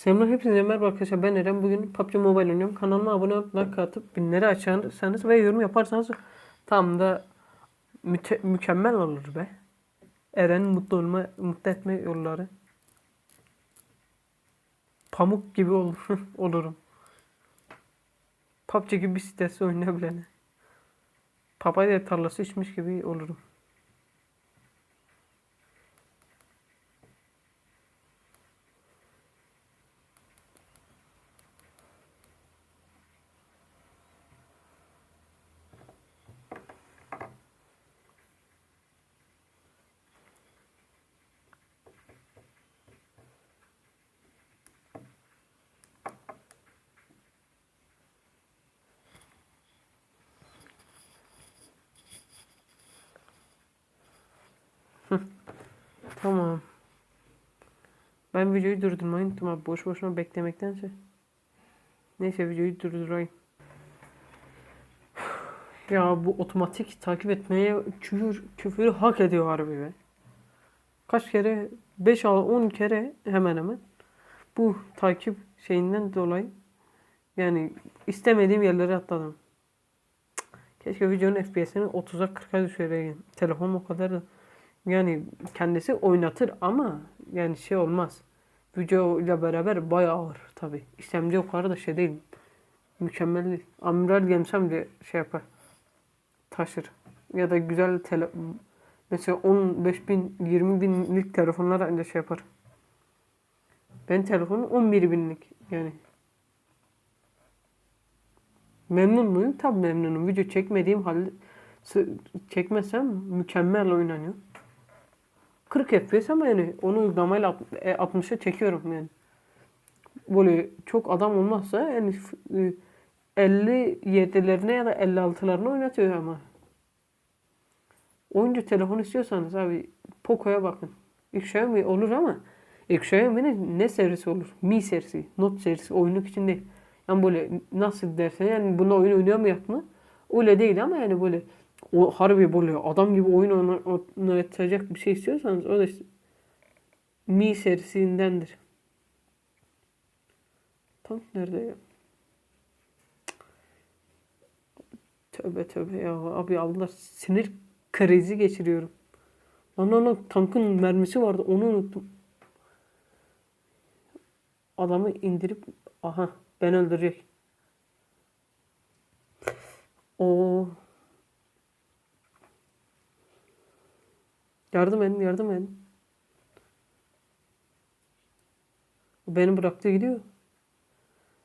Selamlar hepinize merhaba arkadaşlar. Ben Eren. Bugün PUBG Mobile oynuyorum. Kanalıma abone olup like atıp binleri açarsanız ve yorum yaparsanız tam da mükemmel olur be. Eren mutlu olma mutlu etme yolları. Pamuk gibi olur olurum. PUBG gibi bir sitesi oynayabilene. Papaya tarlası içmiş gibi olurum Tamam. Ben videoyu durdurmayı unuttum abi. Boş boşuna beklemektense. Neyse videoyu durdurayım. Ya bu otomatik takip etmeye küfür, küfürü hak ediyor harbi be. Kaç kere? 5 10 kere hemen hemen. Bu takip şeyinden dolayı yani istemediğim yerlere atladım. Keşke videonun FPS'ini 30'a 40'a düşüreyim. Telefon o kadar da yani kendisi oynatır ama yani şey olmaz. Video ile beraber bayağı ağır tabi. İşlemci o kadar da şey değil. Mükemmel değil. Amiral Gemsem de şey yapar. Taşır. Ya da güzel tele mesela 15 bin 20 binlik telefonlar ancak şey yapar. Ben telefonu 11 binlik yani. Memnun muyum? Tabii memnunum. Video çekmediğim halde çekmesem mükemmel oynanıyor. 40 FPS ama yani onu uygulamayla e, 60'a çekiyorum yani. Böyle çok adam olmazsa yani f- e, 57'lerine ya da 56'larına oynatıyor ama. Oyuncu telefon istiyorsanız abi Poco'ya bakın. Xiaomi olur ama Xiaomi'nin ne serisi olur? Mi serisi, Note serisi oyunluk için değil. Yani böyle nasıl dersen yani bunu oyun oynayamayacak mı? Öyle değil ama yani böyle o harbi böyle adam gibi oyun oyna- oynatacak bir şey istiyorsanız o da işte Mi serisindendir. Tank nerede ya? Tövbe tövbe ya abi Allah sinir krizi geçiriyorum. Lan lan tankın mermisi vardı onu unuttum. Adamı indirip aha ben öldürecek. O Yardım edin, yardım edin. Beni bıraktı gidiyor.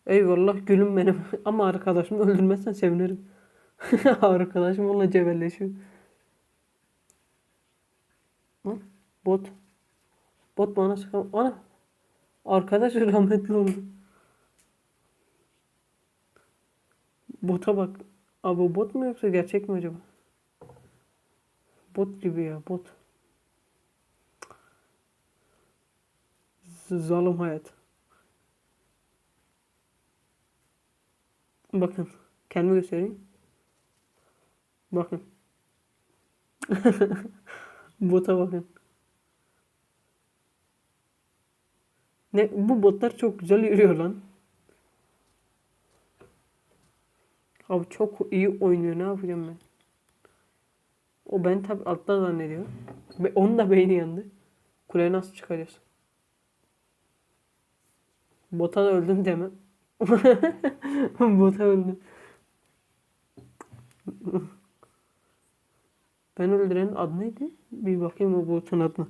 Eyvallah gülüm benim. Ama arkadaşımı öldürmezsen sevinirim. Arkadaşım onunla cebelleşiyor. Lan bot. Bot bana sıkan. Ana. Arkadaş rahmetli oldu. Bota bak. Abi bot mu yoksa gerçek mi acaba? Bot gibi ya bot. Zalim hayat. Bakın. Kendimi göstereyim. Bakın. Bota bakın. Ne bu botlar çok güzel yürüyor lan. Abi çok iyi oynuyor. Ne yapacağım ben? O ben tabi alttan zannediyor. Onun da beyni yandı. Kuleye nasıl çıkacağız? Bota öldüm deme. Bota öldüm. Ben öldürenin adı neydi? Bir bakayım o botun adına.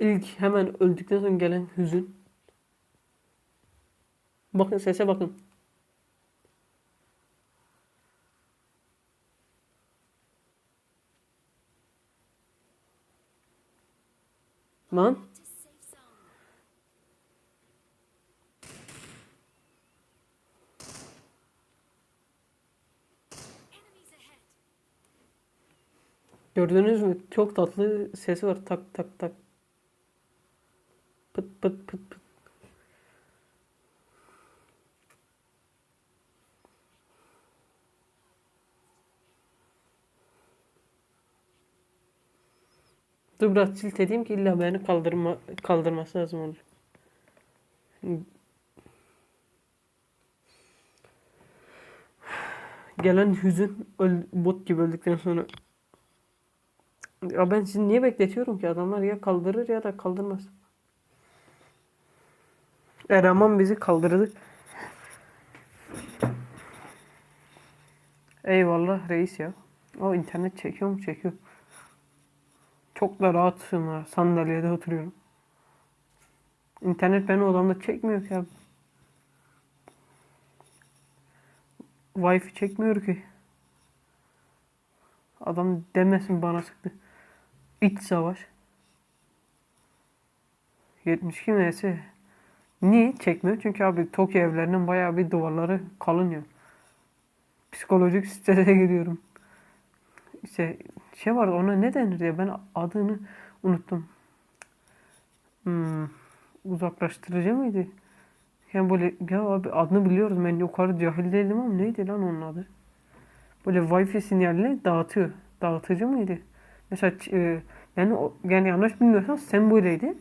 İlk hemen öldükten sonra gelen hüzün. Bakın sese bakın. Lan. Gördünüz mü? Çok tatlı sesi var. Tak tak tak. Pıt pıt pıt pıt. Tilt edeyim ki illa beni kaldırma, kaldırması lazım olur. Gelen hüzün bot gibi öldükten sonra ya ben sizi niye bekletiyorum ki adamlar ya kaldırır ya da kaldırmaz. Eraman bizi kaldırdı. Eyvallah reis ya. O internet çekiyor mu? Çekiyor. Çok da rahatsın ha. Sandalyede oturuyorum. İnternet benim odamda çekmiyor ki abi. Wi-Fi çekmiyor ki. Adam demesin bana sıktı. İç savaş. 72 ms. Niye çekmiyor? Çünkü abi Tokyo evlerinin bayağı bir duvarları kalın ya. Psikolojik strese giriyorum. İşte şey vardı ona ne denir ya ben adını unuttum. Hmm, uzaklaştırıcı mıydı? Yani böyle ya abi adını biliyoruz ben yukarı cahil değilim ama neydi lan onun adı? Böyle Wi-Fi sinyalini dağıtıyor. Dağıtıcı mıydı? Mesela e, yani yani yanlış bilmiyorsam sen böyleydi.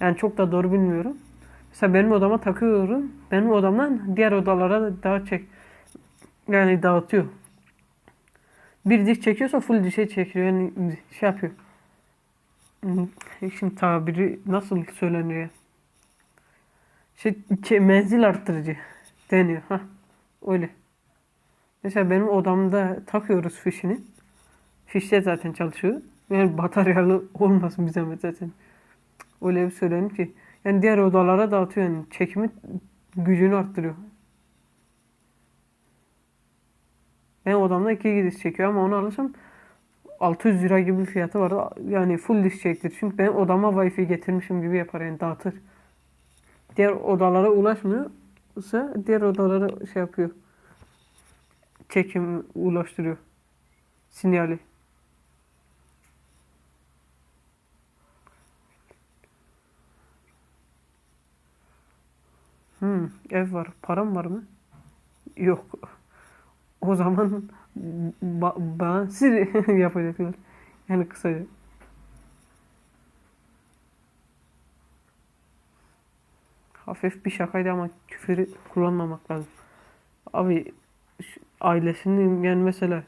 Yani çok da doğru bilmiyorum. Mesela benim odama takıyorum. Benim odamdan diğer odalara da daha çek yani dağıtıyor. Bir diş çekiyorsa full dişe çekiyor. Yani şey yapıyor. Şimdi tabiri nasıl söylenir ya? Şey, menzil arttırıcı deniyor. Ha, öyle. Mesela benim odamda takıyoruz fişini. Fişte zaten çalışıyor. Yani bataryalı olmasın zahmet zaten. Öyle bir söylenir ki. Yani diğer odalara dağıtıyor yani. Çekimi gücünü arttırıyor. Ben odamda iki diş çekiyor ama onu alırsam 600 lira gibi bir fiyatı var. Yani full diş çektir. Çünkü ben odama wifi getirmişim gibi yapar yani dağıtır. Diğer odalara ulaşmıyorsa diğer odalara şey yapıyor. Çekim ulaştırıyor. Sinyali. Hmm, ev var. Param var mı? Yok. O zaman ba bana siz yapacaklar. Yani kısaca. Hafif bir şakaydı ama küfürü kullanmamak lazım. Abi ailesinin yani mesela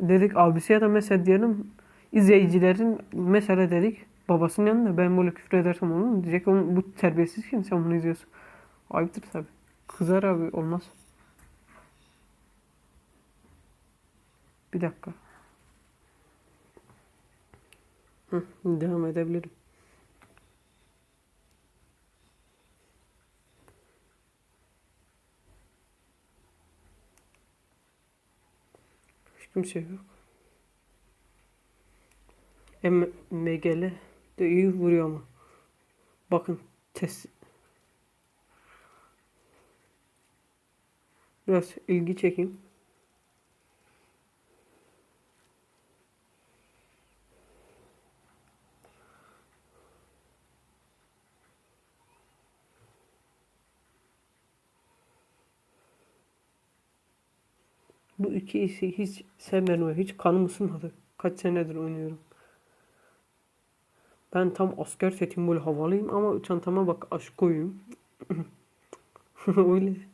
dedik abisi ya da mesela diyelim izleyicilerin mesela dedik babasının yanında ben böyle küfür edersem onu diyecek bu terbiyesiz kim sen bunu izliyorsun. Ayıptır tabi. Kızar abi olmaz. Bir dakika. Hı, devam edebilirim. Hiç kimse yok. Em MGL de iyi vuruyor ama. Bakın test. Biraz ilgi çekeyim. Bu iki işi hiç sevmiyorum ve hiç kanım ısınmadı. Kaç senedir oynuyorum. Ben tam asker setim böyle havalıyım ama çantama bak aşk koyayım. Öyle.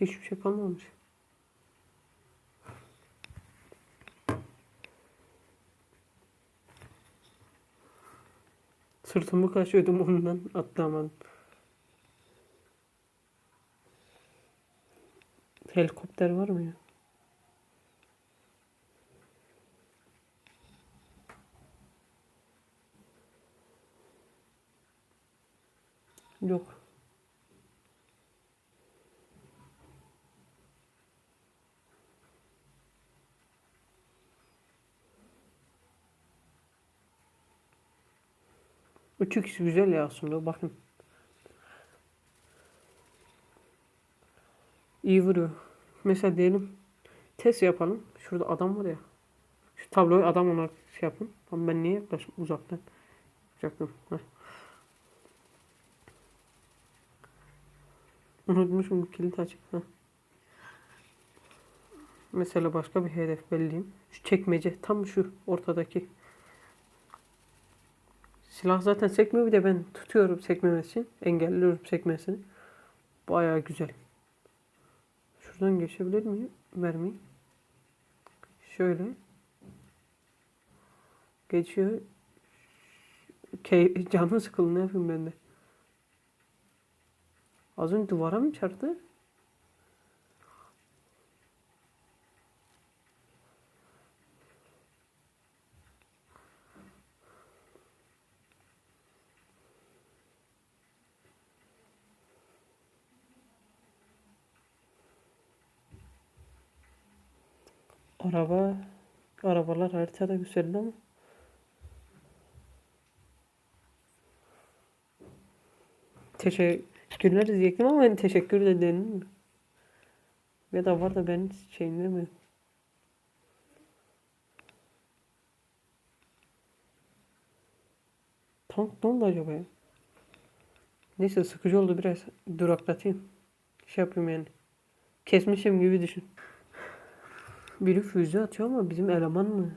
Hiçbir şey kalmamış. Sırtımı kaşıyordum ondan atlamadım. Helikopter var mı ya? Yok. Uçuk güzel ya aslında bakın. iyi vuruyor. Mesela diyelim test yapalım. Şurada adam var ya. Şu tabloyu adam olarak şey yapın. Ama ben niye yaklaşım uzaktan yapacaktım. Heh. Unutmuşum kilit açık. Heh. Mesela başka bir hedef belirleyeyim. Şu çekmece tam şu ortadaki. Silah zaten sekmiyor bir de ben tutuyorum sekmemesi için. Engelliyorum sekmesini. Bayağı güzel. Şuradan geçebilir miyim? Mermi. Şöyle. Geçiyor. Key canı sıkıldı ne yapayım ben de. Az önce duvara mı çarptı? Araba, arabalar haritada güzeldi ama. Teşekkürler diyecektim ama ben teşekkür de denilmiyor. Ya da var da ben şeyimde mi? Tank ne oldu acaba ya? Neyse sıkıcı oldu biraz duraklatayım. Şey yapayım yani. Kesmişim gibi düşün. Biri füze atıyor ama bizim eleman mı?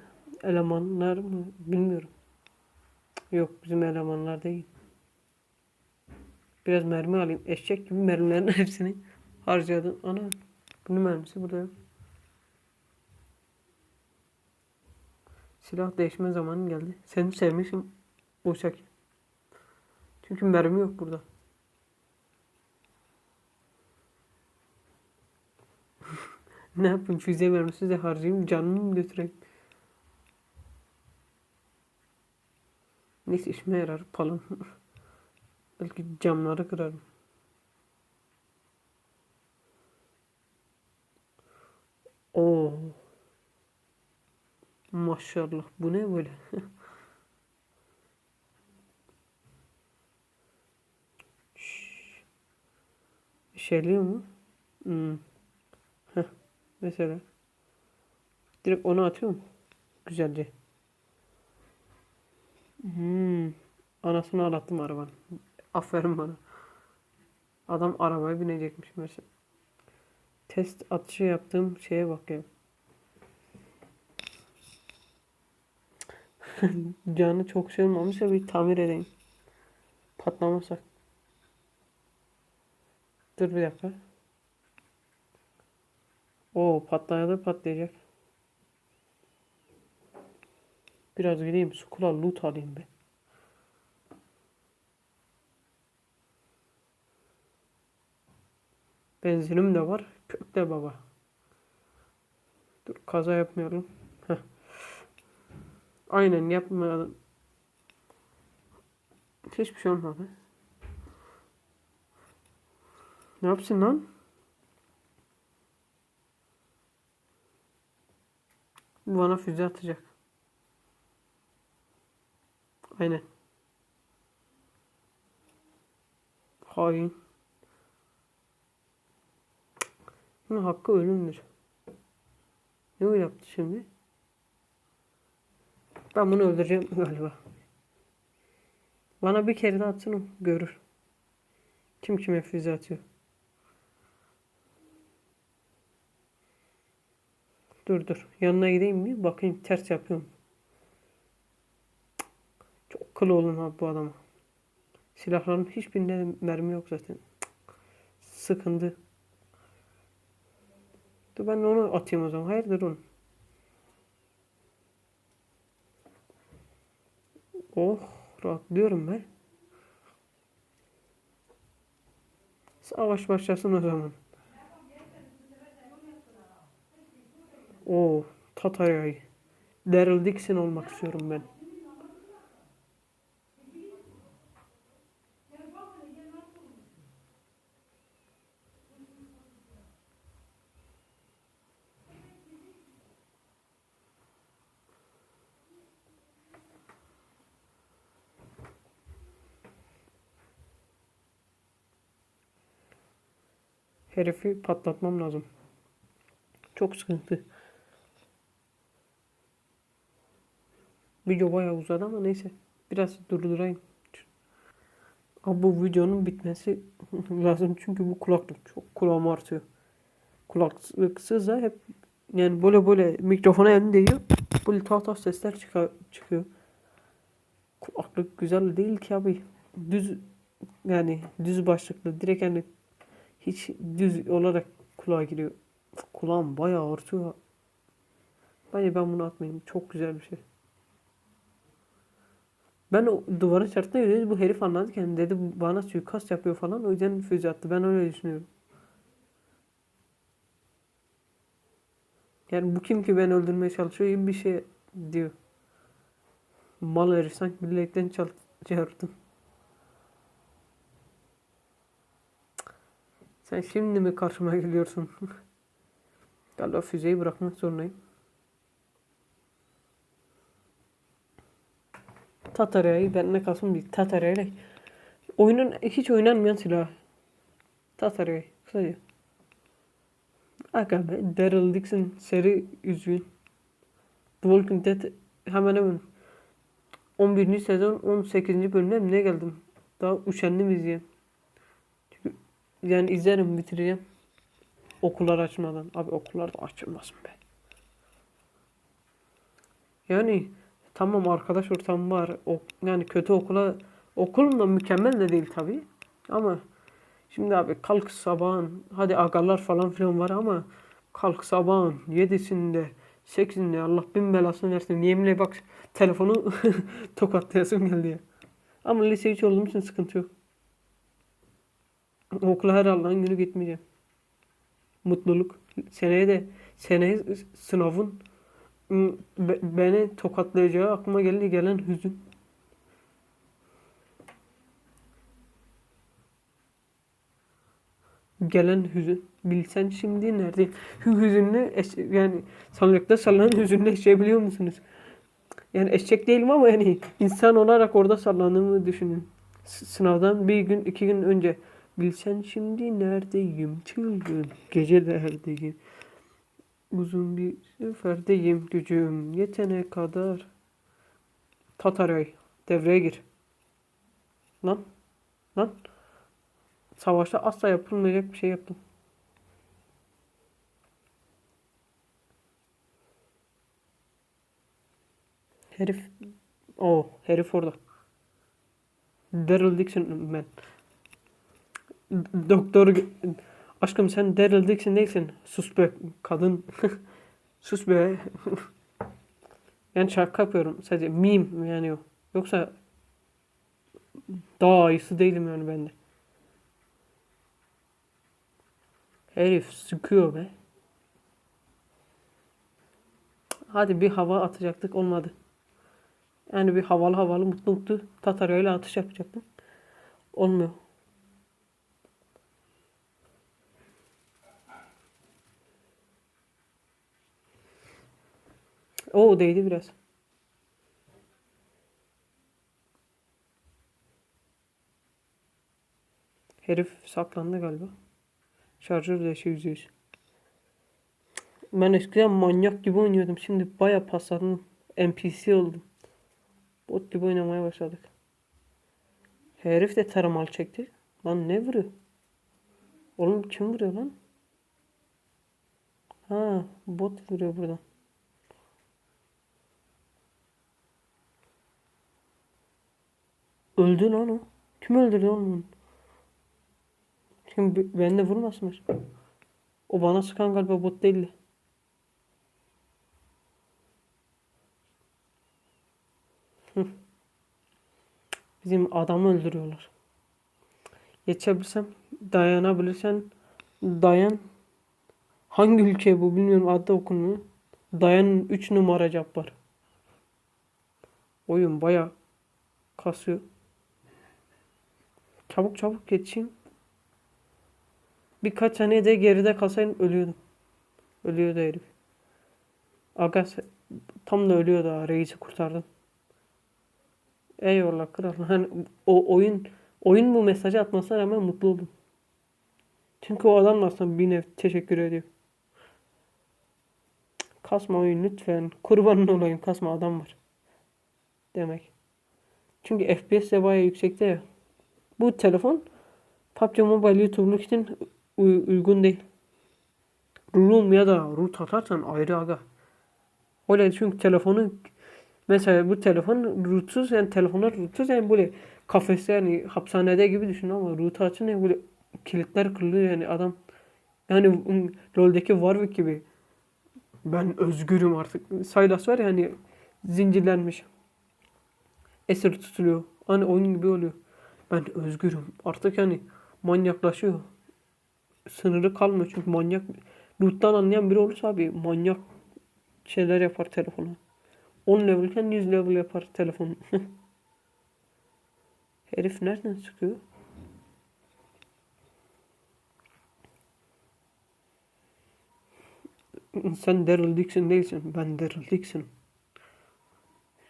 Elemanlar mı? Bilmiyorum. Yok bizim elemanlar değil. Biraz mermi alayım. Eşek gibi mermilerin hepsini harcadım. Ana bunun mermisi burada yok. Silah değişme zamanı geldi. Seni sevmişim Uşak. Çünkü mermi yok burada. Ne yapayım füze mermisi de harcayayım canımı mı götüreyim? Neyse işime yarar palım. Belki camları kırarım. Oo. Maşallah bu ne böyle? Şşş. İşeliyor mu? Hmm. Mesela. Direkt onu atıyor mu? Güzelce. Hmm. Anasını ağlattım arabanın. Aferin bana. Adam arabaya binecekmiş mesela. Test atışı yaptığım şeye bak ya. Canı çok şey olmamışsa bir tamir edeyim. Patlamasak. Dur bir dakika. Oo patlaya da patlayacak. Biraz gideyim Skula loot alayım be. Benzinim de var. Kökte baba. Dur kaza yapmayalım. Heh. Aynen yapmayalım. Hiçbir şey olmadı. Ne yapsın lan? Bana füze atacak. Aynen. Hain. Bunun hakkı ölümdür. Ne o yaptı şimdi? Ben bunu öldüreceğim galiba. Bana bir kere de atsın o görür. Kim kime füze atıyor. Dur dur. Yanına gideyim mi? Bakayım ters yapıyorum. Çok kıl olun abi bu adama. Silahların hiçbirinde mermi yok zaten. Sıkındı. Dur ben onu atayım o zaman. Hayırdır onu. Oh rahatlıyorum ben. Savaş başlasın o zaman. O Tataray. Daryl Dixon olmak istiyorum ben. Herifi patlatmam lazım. Çok sıkıntı. Video bayağı uzadı ama neyse. Biraz durdurayım. Abi bu videonun bitmesi lazım çünkü bu kulaklık çok kulağım artıyor. Kulaklıksız da hep yani böyle böyle mikrofona elim değiyor. Böyle tuhaf sesler çıkıyor. Kulaklık güzel değil ki abi. Düz yani düz başlıklı direkt yani hiç düz olarak kulağa giriyor. Kulağım bayağı artıyor. Bence ben bunu atmayayım. Çok güzel bir şey. Ben o duvara çarptığında öyle bu herif anladı kendini dedi bu bana suikast yapıyor falan o yüzden füze attı. Ben öyle düşünüyorum. Yani bu kim ki ben öldürmeye çalışıyor gibi bir şey diyor. Mal herif sanki birilerikten çal. Sen şimdi mi karşıma geliyorsun? Galiba füzeyi bırakmak zorundayım. Tatarayı ben ne kalsın bir Tatarayla. Oyunun hiç oynanmayan silah. Tatarayı kısaca. Aga Daryl Dixon seri üzgün. The Walking Dead hemen hemen 11. sezon 18. bölümde mi ne geldim. Daha üşendim izleyen. Çünkü yani izlerim bitireceğim. Okullar açmadan. Abi okullar da açılmasın be. Yani tamam arkadaş ortamı var. O, yani kötü okula okulum da mükemmel de değil tabi. Ama şimdi abi kalk sabahın hadi agalar falan filan var ama kalk sabahın yedisinde sekizinde Allah bin belasını versin. Yeminle bak telefonu tokatlayasım geldi ya. Ama lise 3 olduğum için sıkıntı yok. Okula her Allah'ın günü gitmeyeceğim. Mutluluk. Seneye de seneye sınavın beni tokatlayacağı aklıma geldi gelen hüzün. Gelen hüzün. Bilsen şimdi neredeyim? Hü- Hüzünlü eş- yani sandıkta sallanan hüzünlü eşeği biliyor musunuz? Yani eşek değilim ama yani insan olarak orada sallandığımı düşünün. S- Sınavdan bir gün iki gün önce bilsen şimdi neredeyim çılgın gecelerdeyim. Uzun bir seferdeyim gücüm yetene kadar. Tataray devreye gir. Lan lan. Savaşta asla yapılmayacak bir şey yaptım. Herif o herif orada. Daryl Dixon ben. Doktor aşkım sen Daryl Dixon değilsin. Sus be kadın. Sus be. yani şaka yapıyorum. Sadece meme yani o. Yoksa daha iyisi değilim yani ben de. Herif sıkıyor be. Hadi bir hava atacaktık olmadı. Yani bir havalı havalı mutlu mutlu Tatarya atış yapacaktım. Olmuyor. O değdi biraz. Herif saklandı galiba. Şarjör değişi yüzde yüz. Ben eskiden manyak gibi oynuyordum. Şimdi baya paslandım. NPC oldum. Bot gibi oynamaya başladık. Herif de taramal çekti. Lan ne vuruyor? Oğlum kim vuruyor lan? Ha bot vuruyor buradan. Öldü lan o. Kim öldürdü oğlum onu? Kim b- bende vurmasınlar. O bana sıkan galiba bot değildi. Bizim adamı öldürüyorlar. Geçebilsem, dayanabilirsen dayan. Hangi ülke bu bilmiyorum adı okunmuyor. Dayan 3 numara var. Oyun baya kasıyor. Çabuk çabuk geçeyim. Birkaç saniye de geride kalsaydım ölüyordum. Ölüyordu herif. Aga tam da ölüyordu ha. Reis'i kurtardım. Eyvallah kral. Hani o oyun oyun bu mesajı atmasına rağmen mutlu oldum. Çünkü o adam aslında bir nev teşekkür ediyor. Kasma oyun lütfen. Kurbanın olayım kasma adam var. Demek. Çünkü FPS de bayağı yüksekte ya. Bu telefon PUBG Mobile YouTube'luk için uy- uygun değil. Room ya da root atarsan ayrı aga. Öyle çünkü telefonu mesela bu telefon rootsuz yani telefonlar rootsuz yani böyle kafeste yani hapishanede gibi düşün ama root açınca böyle kilitler kırılıyor yani adam yani LoL'deki Warwick gibi ben özgürüm artık. Sylas var ya hani zincirlenmiş. Esir tutuluyor. Hani oyun gibi oluyor. Ben özgürüm. Artık yani manyaklaşıyor. Sınırı kalmıyor çünkü manyak. Loot'tan anlayan biri olursa abi manyak şeyler yapar telefona. 10 levelken 100 level yapar telefon. Herif nereden çıkıyor? Sen Daryl Dixon değilsin. Ben Daryl Dixon'ım.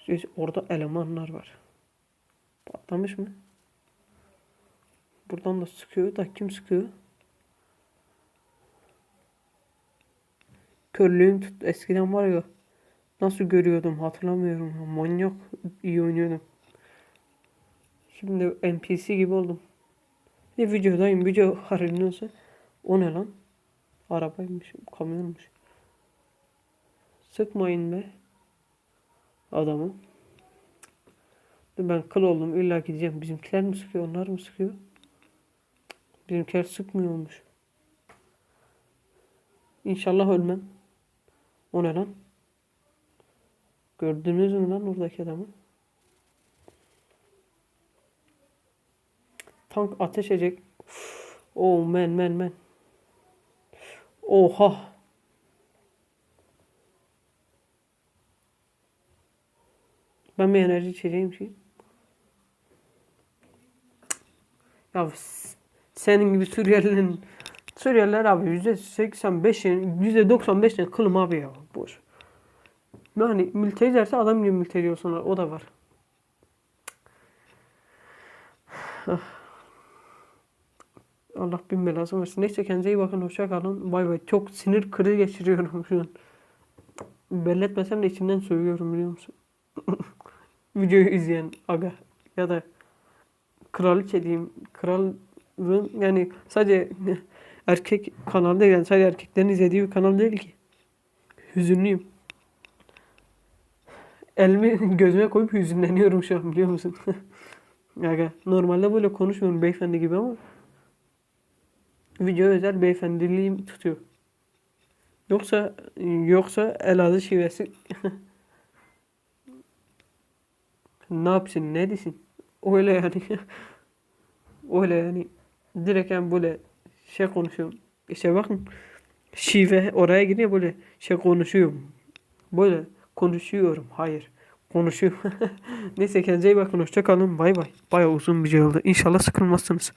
Siz- Orada elemanlar var. Patlamış mı? Buradan da sıkıyor da kim sıkıyor? Körlüğüm tut. Eskiden var ya nasıl görüyordum hatırlamıyorum. ya. Manyak iyi oynuyordum. Şimdi NPC gibi oldum. Ne videodayım video olsa. O ne lan? Arabaymış, kamyonmuş. Sıkmayın be. Adamı. Ben kıl oldum illa gideceğim. Bizimkiler mi sıkıyor onlar mı sıkıyor? Bizimkiler sıkmıyormuş. İnşallah ölmem. O ne lan? Gördünüz mü lan oradaki adamı? Tank ateş edecek. Oh man man man. Oha. Ben bir enerji içeceğim şey. Ya senin gibi Suriyelilerin Suriyeliler abi %85'in %95'in kılım abi ya. Boş. Yani mülteci derse adam gibi mülteci olsunlar. O da var. Ah. Allah bin belasını versin. Neyse kendinize iyi bakın. Hoşça kalın. Bay bay. Çok sinir krizi geçiriyorum şu an. Belli etmesem de içimden söylüyorum biliyor musun? Videoyu izleyen aga ya da kraliçe diyeyim. Yani sadece erkek kanalı değil yani sadece erkeklerin izlediği bir kanal değil ki. Hüzünlüyüm. Elimi gözüme koyup hüzünleniyorum şu an biliyor musun? Aga, normalde böyle konuşmuyorum beyefendi gibi ama video özel beyefendiliğim tutuyor. Yoksa yoksa Elazığ şivesi ne yapsın ne desin? Öyle yani. Öyle yani. Direkt yani böyle şey konuşuyorum. İşte bakın şive oraya giriyor böyle şey konuşuyorum. Böyle konuşuyorum. Hayır. Konuşuyorum. Neyse kendinize iyi bakın. Hoşça kalın. Bay bay. Baya uzun bir şey oldu. İnşallah sıkılmazsınız.